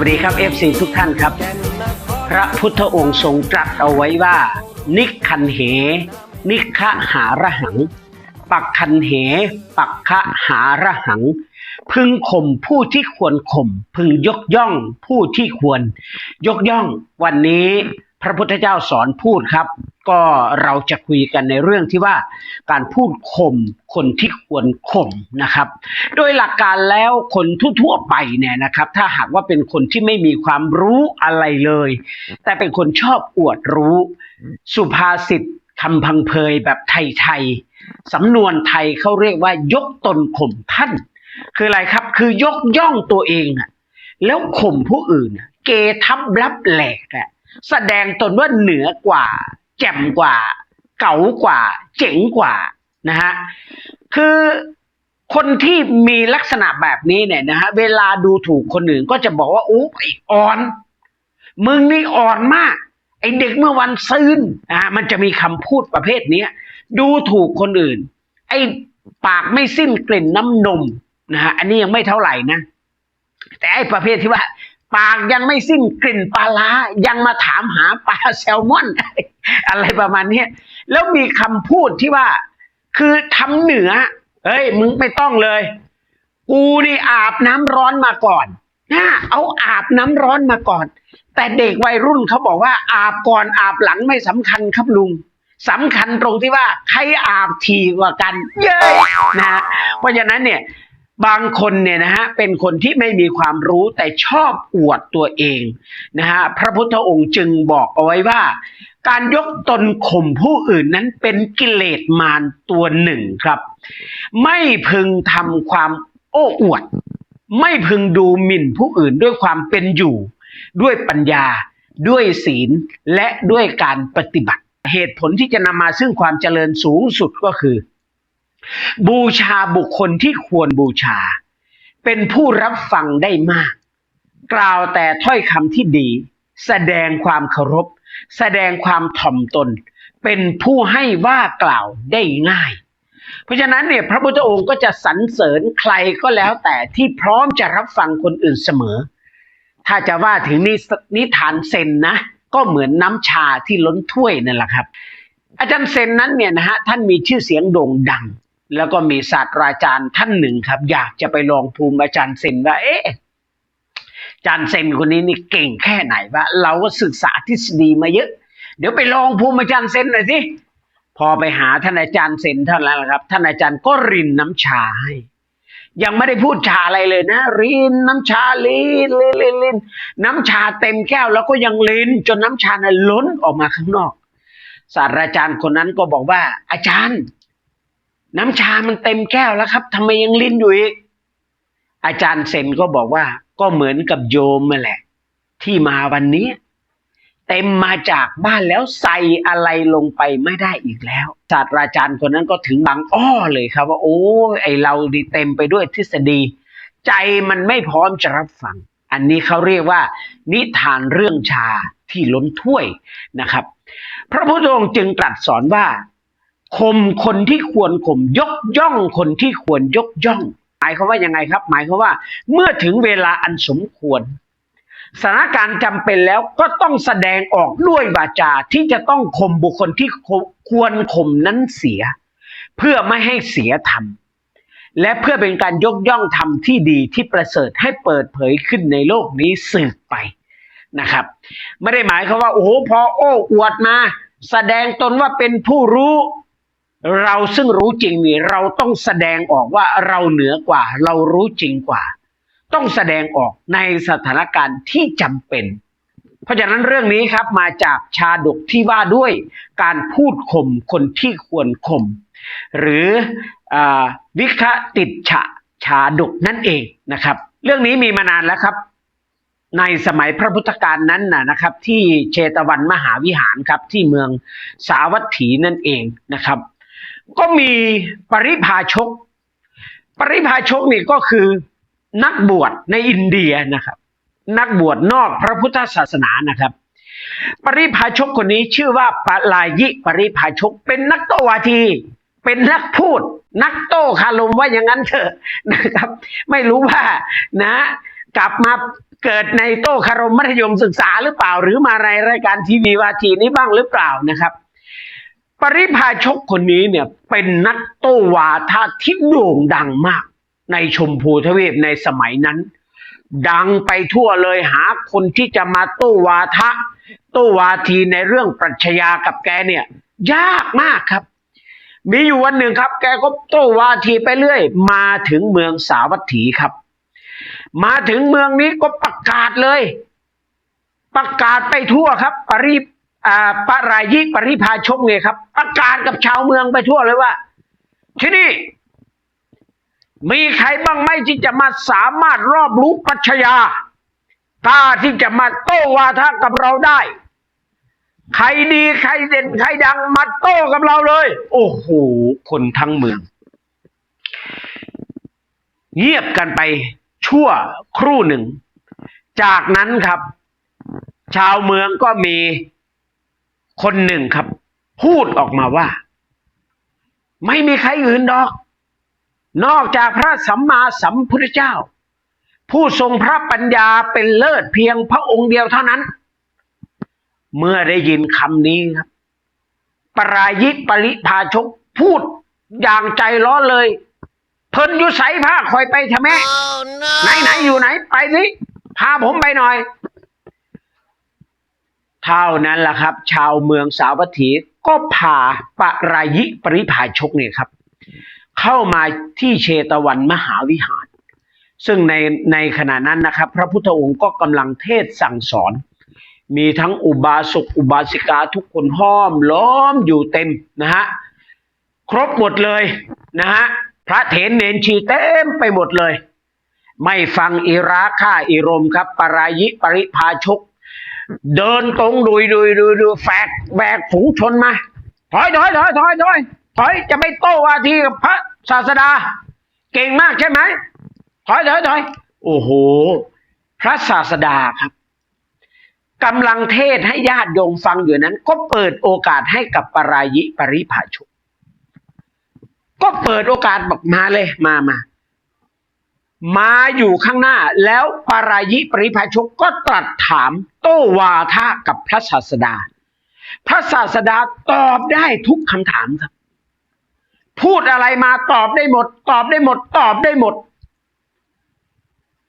วัสดีครับ FC ทุกท่านครับ พระพุทธองค์ทรงตรัสเอาไว้ว่า นิคันเห นิคหาระหัง ปักคันเห ปักคะหาระหัง พึงข่มผู้ที่ควรข่ม พึงยกย่องผู้ที่ควร ยกย่อง วันนี้พระพุทธเจ้าสอนพูดครับ ก็เราจะคุยกันในเรื่องที่ว่าการพูดข่มคนที่ควรข่มนะครับ โดยหลักการแล้วคนทั่วๆไปเนี่ยนะครับ ถ้าหากว่าเป็นคนที่ไม่มีความรู้อะไรเลย แต่เป็นคนชอบอวดรู้ สุภาษิตคำพังเพยแบบไทยๆสำนวนไทยเขาเรียกว่ายกตนข่มท่าน คืออะไรครับ คือยกย่องตัวเองอะแล้วข่มผู้อื่น เกทับลับแหลกอะแสดงตนว่าเหนือกว่า แจ่มกว่า เก๋ากว่า เจ๋งกว่านะฮะคือคนที่มีลักษณะแบบนี้เนี่ยนะฮะเวลาดูถูกคนอื่นก็จะบอกว่าโอ้ไอ้อ่อน มึงนี่อ่อนมาก ไอ้เด็กเมื่อวันซืนนะฮะมันจะมีคำพูดประเภทนี้ดูถูกคนอื่น ไอ้ปากไม่สิ้นกลิ่นน้ำนมนะฮะอันนี้ยังไม่เท่าไหร่นะ แต่ไอ้ประเภทที่ว่า ปากยังไม่สิ้นกลิ่นปลาร้ายังมาถามหาปลาแซลมอน อะไรประมาณนี้แล้วมีคำพูดที่ว่า คือทำเหนือเฮ้ย มึงไม่ต้องเลย กูนี่อาบน้ำร้อนมาก่อนนะเอาอาบน้ำร้อนมาก่อน แต่เด็กวัยรุ่นเขาบอกว่า อาบก่อนอาบหลังไม่สำคัญครับลุงสำคัญตรงที่ว่าใครอาบทีกว่ากัน เย้ยนะฮะเพราะฉะนั้นเนี่ย บางคนเนี่ยนะฮะเป็นคนที่ไม่มีความรู้แต่ชอบอวดตัวเองนะฮะพระพุทธองค์จึงบอกเอาไว้ว่า การยกตนข่มผู้อื่นนั้นเป็นกิเลสมารตัวหนึ่งครับ ไม่พึงทำความโอ้อวด ไม่พึงดูหมิ่นผู้อื่นด้วยความเป็นอยู่ ด้วยปัญญา ด้วยศีลและด้วยการปฏิบัติ เหตุผลที่จะนำมาซึ่งความเจริญสูงสุดก็คือ บูชาบุคคลที่ควรบูชา เป็นผู้รับฟังได้มาก กล่าวแต่ถ้อยคำที่ดี แสดงความเคารพ แสดงความถ่อมตน เป็นผู้ให้ว่ากล่าวได้ง่าย เพราะฉะนั้นเนี่ยพระพุทธองค์ก็จะสรรเสริญใครก็แล้วแต่ที่พร้อมจะรับฟังคนอื่นเสมอ ถ้าจะว่าถึงนินิทานเซนนะ ก็เหมือนน้ำชาที่ล้นถ้วยนั่นแหละครับ อาจารย์เซนนั้นเนี่ยนะฮะท่านมีชื่อเสียงโด่งดัง แล้วก็มีศาสตราจารย์ท่านหนึ่งครับ อยากจะไปลองภูมิอาจารย์เซนว่า เอ๊ะอาจารย์เซนคนนี้นี่เก่งแค่ไหนวะเราก็ศึกษาทฤษฎีมาเยอะ เดี๋ยวไปลองภูมิอาจารย์เซนหน่อยสิพอไปหาท่านอาจารย์เซนเท่านั้นแหละครับ ท่านอาจารย์ก็รินน้ำชาให้ยังไม่ได้พูดชาอะไรเลยนะ รินน้ำชาลินลินลินลินน้ำชาเต็มแก้วแล้วก็ยังลินจนน้ำชาน่ะล้นออกมาข้างนอกศาสตราจารย์คนนั้นก็บอกว่า อาจารย์ น้ำชามันเต็มแก้วแล้วครับทำไมยังลิ้นอยู่อีกอาจารย์เซนก็บอกว่า ก็เหมือนกับโยมมาแหละ ที่มาวันนี้ เต็มมาจากบ้านแล้วใส่อะไรลงไปไม่ได้อีกแล้ว ศาสตราจารย์คนนั้นก็ถึงบางอ้อเลยครับ ว่า โอ้ไอเราดีเต็มไปด้วยทฤษฎี ใจมันไม่พร้อมจะรับฟัง อันนี้เขาเรียกว่า นิทานเรื่องชาที่ล้นถ้วยนะครับ พระพุทธองค์จึงตรัสสอนว่า ข่มคนที่ควรข่มยกย่องคนที่ควรยกย่อง หมายความว่ายังไงครับ หมายความว่า เมื่อถึงเวลาอันสมควรสถานการณ์จำเป็นแล้วก็ต้องแสดงออกด้วยวาจาที่จะต้องข่มบุคคลที่ควรข่มนั้นเสีย เพื่อไม่ให้เสียธรรมและเพื่อเป็นการยกย่องธรรมที่ดีที่ประเสริฐให้เปิดเผยขึ้นในโลกนี้สืบไปนะครับ ไม่ได้หมายความว่า โอ้โหพอโอ้อวดมา แสดงตนว่าเป็นผู้รู้ เราซึ่งรู้จริงนี่เราต้องแสดงออกว่าเราเหนือกว่า เรารู้จริงกว่า ต้องแสดงออกในสถานการณ์ที่จำเป็น เพราะฉะนั้นเรื่องนี้ครับมาจากชาดกที่ว่าด้วยการพูดข่มคนที่ควรข่มหรืออวิคติดฉะชาดกนั่นเองนะครับ เรื่องนี้มีมานานแล้วครับ ในสมัยพระพุทธกาลนั้นนะนะครับ ที่เชตวันมหาวิหารครับที่เมืองสาวัตถีนั่นเองนะครับ ก็มีปริพาชก ปริพาชกนี่ก็คือนักบวชในอินเดียนะครับ นักบวชนอกพระพุทธศาสนานะครับ ปริพาชกคนนี้ชื่อว่าปลายิปริพาชก เป็นนักโตวาที เป็นนักพูด นักโต้คารมว่าอย่างนั้นเถอะนะครับ ไม่รู้ว่านะ กลับมาเกิดในโต้คารมมัธยมศึกษาหรือเปล่า หรือมาในรายการทีวีวาทีนี้บ้างหรือเปล่านะครับ ปริพาชกคนนี้เนี่ยเป็นนักโตวาทะที่โด่งดังมาก ในชมพูทวีปในสมัยนั้น ดังไปทั่วเลยหาคนที่จะมาโตวาทะ โตวาทีในเรื่องปรัชญากับแกเนี่ย ยากมากครับ มีอยู่วันหนึ่งครับ แกก็โตวาทีไปเรื่อย มาถึงเมืองสาวัตถีครับ มาถึงเมืองนี้ก็ประกาศเลย ประกาศไปทั่วครับ ปริ ปรายิปริพาชกเนี่ยครับ ประกาศกับชาวเมืองไปทั่วเลยว่า ที่นี่ มีใครบ้างไหมที่จะมาสามารถรอบรู้ปัชญากล้าที่จะมาโต้วาทะกับเราได้ ใครดีใครเด่นใครดังมาโต้กับเราเลย โอ้โห คนทั้งเมือง เงียบกันไปชั่วครู่หนึ่ง จากนั้นครับ ชาวเมืองก็มี คนหนึ่งครับ พูดออกมาว่า ไม่มีใครอื่นดอก นอกจากพระสัมมาสัมพุทธเจ้า ผู้ทรงพระปัญญาเป็นเลิศเพียงพระองค์เดียวเท่านั้น เมื่อได้ยินคำนี้ครับ ปรายิปริพาชกพูดอย่างใจร้อนเลย เพิ่นอยู่ใสผ้าคอยไปทำไมไหนไหนอยู่ไหนไปสิพาผมไปหน่อย เท่านั้นแหละครับ ชาวเมืองสาวัตถีก็พาปรายิปริพาชกเนี่ยครับ เข้ามาที่เชตวันมหาวิหาร ซึ่งในในขณะนั้นนะครับ พระพุทธองค์ก็กำลังเทศสั่งสอน มีทั้งอุบาสกอุบาสิกาทุกคนห้อมล้อมอยู่เต็มนะฮะครบหมดเลยนะฮะพระเถรเนนชีเต็มไปหมดเลย ไม่ฟังอิราค่าอิรมครับ ปรายิปริพาชก เดินตรงดุยดุยดุยดุยแฝกแบกฝูงชนมา ถอยถอยถอยถอยถอยถอยจะไปโต้วาทีกับพระศาสดา เก่งมากใช่ไหมถอยถอยถอยโอ้โห พระศาสดาครับกำลังเทศให้ญาติโยมฟังอยู่นั้น ก็เปิดโอกาสให้กับปรายิปริภาชกก็เปิดโอกาสบอกมาเลยมามา มาอยู่ข้างหน้าแล้วปารายิปริภาชกก็ตรัสถามโต้วาทะกับพระศาสดา พระศาสดาตอบได้ทุกคำถามครับ พูดอะไรมาตอบได้หมด ตอบได้หมด ตอบได้หมด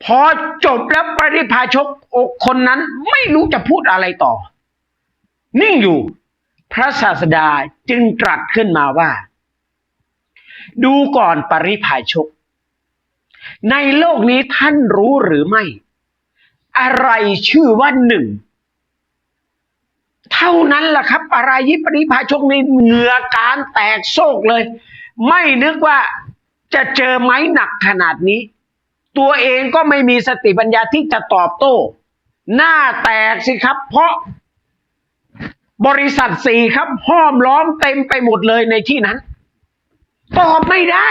พอจบแล้วปริพาชกอกคนนั้นไม่รู้จะพูดอะไรต่อ นิ่งอยู่ พระศาสดาจึงตรัสขึ้นมาว่า ดูก่อนปริพาชก ในโลกนี้ท่านรู้หรือไม่ อะไรชื่อว่าหนึ่ง เท่านั้นแหละครับปรยิปริพาชกในเหงื่อการแตกโศกเลย ไม่นึกว่าจะเจอไม้หนักขนาดนี้ ตัวเองก็ไม่มีสติปัญญาที่จะตอบโต้ หน้าแตกสิครับ เพราะบริษัทสี่ครับห้อมล้อมเต็มไปหมดเลยในที่นั้น ตอบไม่ได้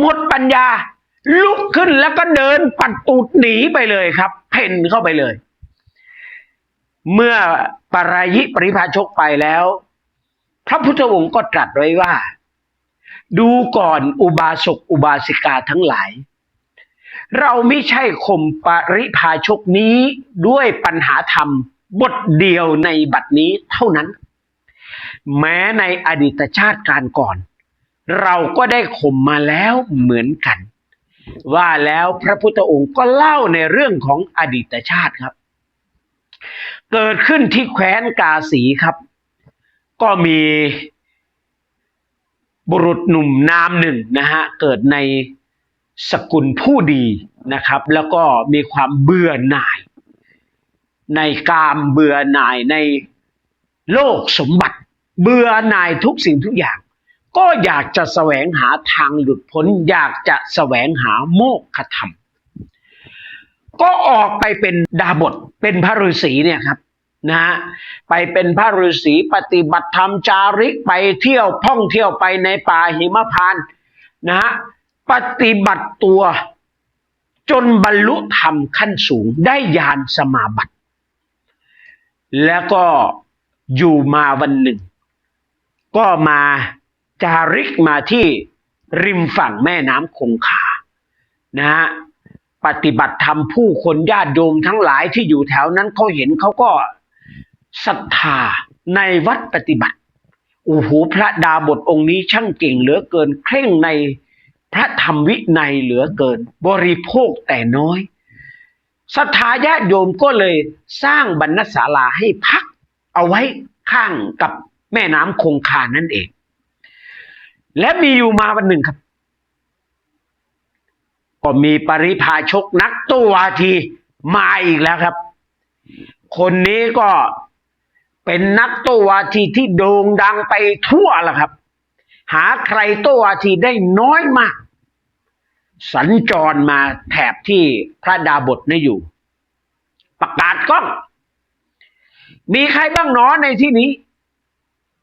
หมดปัญญา ลุกขึ้นแล้วก็เดินปัดตูดหนีไปเลยครับ เพ่นเข้าไปเลย เมื่อปรายิปริพาชกไปแล้ว พระพุทธองค์ก็ตรัสไว้ว่า ดูก่อนอุบาสกอุบาสิกาทั้งหลาย เราไม่ใช่ข่มปริพาชกนี้ด้วยปัญหาธรรมบทเดียวในบัดนี้เท่านั้น แม้ในอดีตชาติการก่อน เราก็ได้ข่มมาแล้วเหมือนกัน ว่าแล้วพระพุทธองค์ก็เล่าในเรื่องของอดีตชาติครับ เกิดขึ้นที่แคว้นกาสีครับ ก็มีบุรุษหนุ่มนามหนึ่งนะฮะเกิดในสกุลผู้ดีนะครับ แล้วก็มีความเบื่อหน่าย ในกามเบื่อหน่ายในโลกสมบัติ เบื่อหน่ายทุกสิ่งทุกอย่าง ก็อยากจะแสวงหาทางหลุดพ้น อยากจะแสวงหาโมกขธรรม ก็ออกไปเป็นดาบทเป็นพระฤาษีเนี่ยครับนะฮะไปเป็นพระฤาษีปฏิบัติธรรมจาริกไปเที่ยวท่องเที่ยวไปในป่าหิมพานนะฮะปฏิบัติตัวจนบรรลุธรรมขั้นสูงได้ญาณสมาบัติ แล้วก็อยู่มาวันหนึ่ง ก็มา จาริกมาที่ริมฝั่งแม่น้ำคงคานะฮะปปฏิบัติธรรมผู้คนญาติโยมทั้งหลายที่อยู่แถวนั้นเขาเห็นเขาก็ศรัทธาในวัดปฏิบัติโอ้โหพระดาบทองค์นี้ช่างเก่งเหลือเกิน เคร่งในพระธรรมวินัยเหลือเกิน บริโภคแต่น้อยศรัทธาญาติโยมก็เลยสร้างบรรณศาลาให้พักเอาไว้ข้างกับแม่น้ำคงคานั่นเอง และมีอยู่มาวันหนึ่งครับ ก็มีปริพาชกนักตู้วาทีมาอีกแล้วครับ คนนี้ก็เป็นนักตู้วาทีที่โด่งดังไปทั่วและครับ หาใครตู้วาทีได้น้อยมาก สัญจรมาแถบที่พระดาบทนี่อยู่ ประกาศกล้อง มีใครบ้างหนอในที่นี้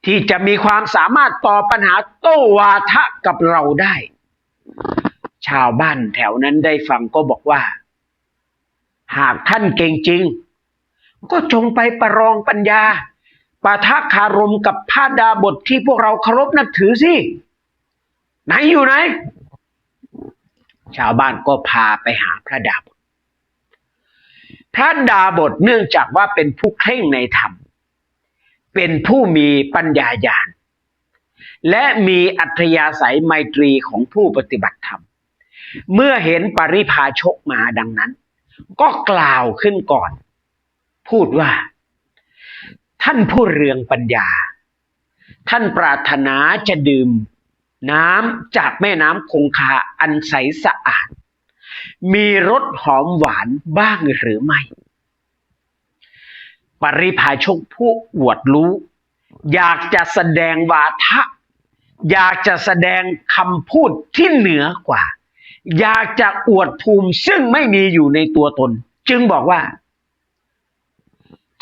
ที่จะมีความสามารถตอบปัญหาโต้วาทะกับเราได้ ชาวบ้านแถวนั้นได้ฟังก็บอกว่า หากท่านเก่งจริง ก็จงไปประลองปัญญาปะทะคารมกับพระดาบทที่พวกเราเคารพนับถือสิ ไหนอยู่ไหน ชาวบ้านก็พาไปหาพระดาบท พระดาบทเนื่องจากว่าเป็นผู้เคร่งในธรรม เป็นผู้มีปัญญาญาณและมีอัธยาศัยไมตรีของผู้ปฏิบัติธรรม เมื่อเห็นปริพาชกมาดังนั้น ก็กล่าวขึ้นก่อน พูดว่า ท่านผู้เรืองปัญญา ท่านปรารถนาจะดื่ม น้ำจากแม่น้ำคงคาอันใสสะอาด มีรสหอมหวานบ้างหรือไม่ ปริพาชกผู้อวดรู้ อยากจะแสดงวาทะ อยากจะแสดงคำพูดที่เหนือกว่า อยากจะอวดภูมิซึ่งไม่มีอยู่ในตัวตน จึงบอกว่า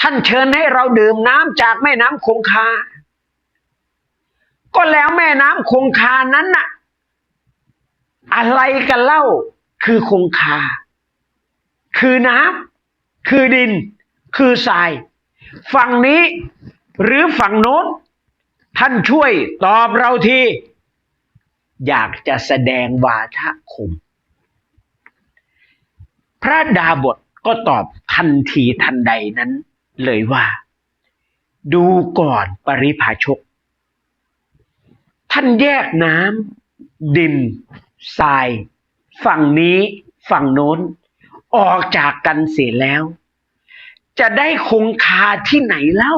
ท่านเชิญให้เราดื่มน้ำจากแม่น้ำคงคา ก็แล้วแม่น้ำคงคานั้นน่ะ อะไรกันเล่าคือคงคา คือน้ำคือดิน คือทราย ฝั่งนี้หรือฝั่งโน้น ท่านช่วยตอบเราที อยากจะแสดงวาทะคม พระดาบทก็ตอบทันทีทันใดนั้นเลยว่า ดูก่อนปริพาชก ท่านแยกน้ำดินทราย ฝั่งนี้ฝั่งโน้น ออกจากกันเสียแล้ว จะได้คงคาที่ไหนเล่า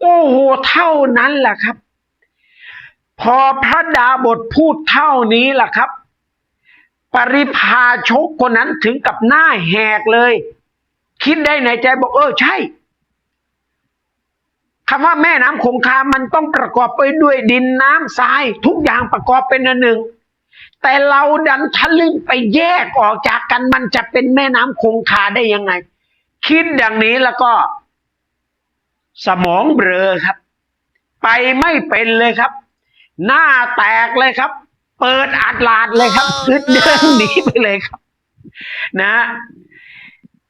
โอ้โห เท่านั้นแหละครับ พอพระดาบทพูดเท่านี้ล่ะครับ ปริพาชกคนนั้นถึงกับหน้าแหกเลย คิดได้ในใจบอกเออใช่คำว่าแม่น้ำคงคา มันต้องประกอบไปด้วยดินน้ำทราย ทุกอย่างประกอบเป็นอันหนึ่ง แต่เราดันทะลึ่งไปแยกออกจากกันมันจะเป็นแม่น้ำคงคาได้ยังไง คิดอย่างนี้แล้วก็ สมองเบลอครับ ไปไม่เป็นเลยครับ หน้าแตกเลยครับ เปิดอัดลาดเลยครับคือเดินหนีไปเลยครับ นะ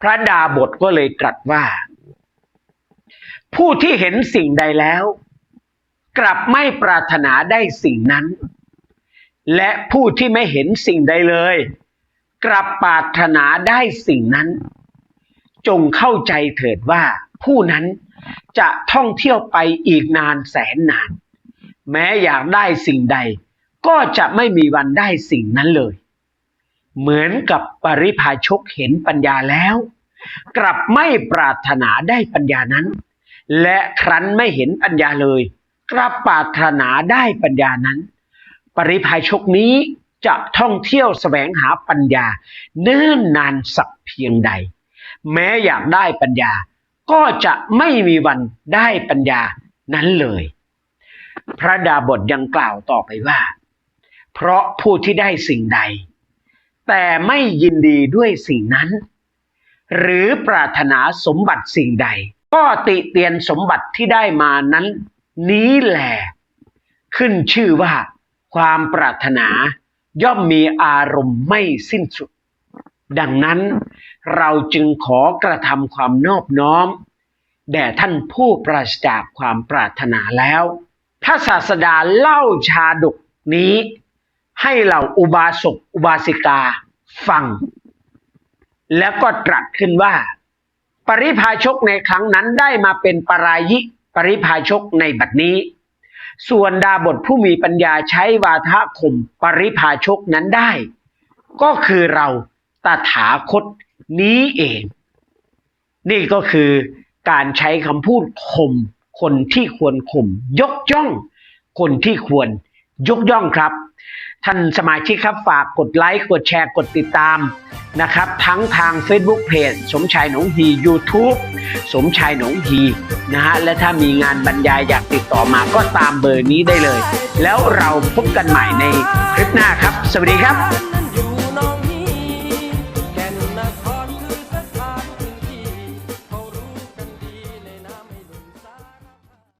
พระดาบทก็เลยตรัสว่า ผู้ที่เห็นสิ่งใดแล้ว กลับไม่ปรารถนาได้สิ่งนั้น และผู้ที่ไม่เห็นสิ่งใดเลย กลับปรารถนาได้สิ่งนั้น จงเข้าใจเถิดว่าผู้นั้นจะท่องเที่ยวไปอีกนานแสนนาน แม้อยากได้สิ่งใด ก็จะไม่มีวันได้สิ่งนั้นเลย เหมือนกับปริพาชกเห็นปัญญาแล้ว กลับไม่ปรารถนาได้ปัญญานั้น และครั้นไม่เห็นปัญญาเลย กลับปรารถนาได้ปัญญานั้น ปริพาชกนี้จะท่องเที่ยวแสวงหาปัญญาเนิ่นนานสักเพียงใด แม้อยากได้ปัญญา ก็จะไม่มีวันได้ปัญญานั้นเลย พระดาบทยังกล่าวต่อไปว่า เพราะผู้ที่ได้สิ่งใด แต่ไม่ยินดีด้วยสิ่งนั้น หรือปรารถนาสมบัติสิ่งใด ก็ติเตียนสมบัติที่ได้มานั้น นี้แหละขึ้นชื่อว่า ความปรารถนาย่อมมีอารมณ์ไม่สิ้นสุด ดังนั้นเราจึงขอกระทำความนอบน้อม แด่ท่านผู้ปราศจากความปรารถนาแล้ว พระศาสดาเล่าชาดกนี้ ให้เหล่าอุบาสกอุบาสิกาฟัง แล้วก็ตรัสขึ้นว่า ปริพาชกในครั้งนั้นได้มาเป็นปรายิปริพาชกในบัดนี้ ส่วนดาบทผู้มีปัญญาใช้วาทะข่มปริพาชกนั้นได้ ก็คือเรา ตถาคตนี้เอง นี่ก็คือการใช้คำพูดข่มคนที่ควรข่มยกย่อง คนที่ควรยกย่องครับ ท่านสมาชิกครับฝากกดไลค์ กดแชร์ กดติดตามนะครับ ทั้งทาง Facebook Page สมชายหนงฮี YouTube สมชายหนงฮีนะฮะ และถ้ามีงานบรรยายอยากติดต่อมาก็ตามเบอร์นี้ได้เลย แล้วเราพบกันใหม่ในคลิปหน้าครับ สวัสดีครับ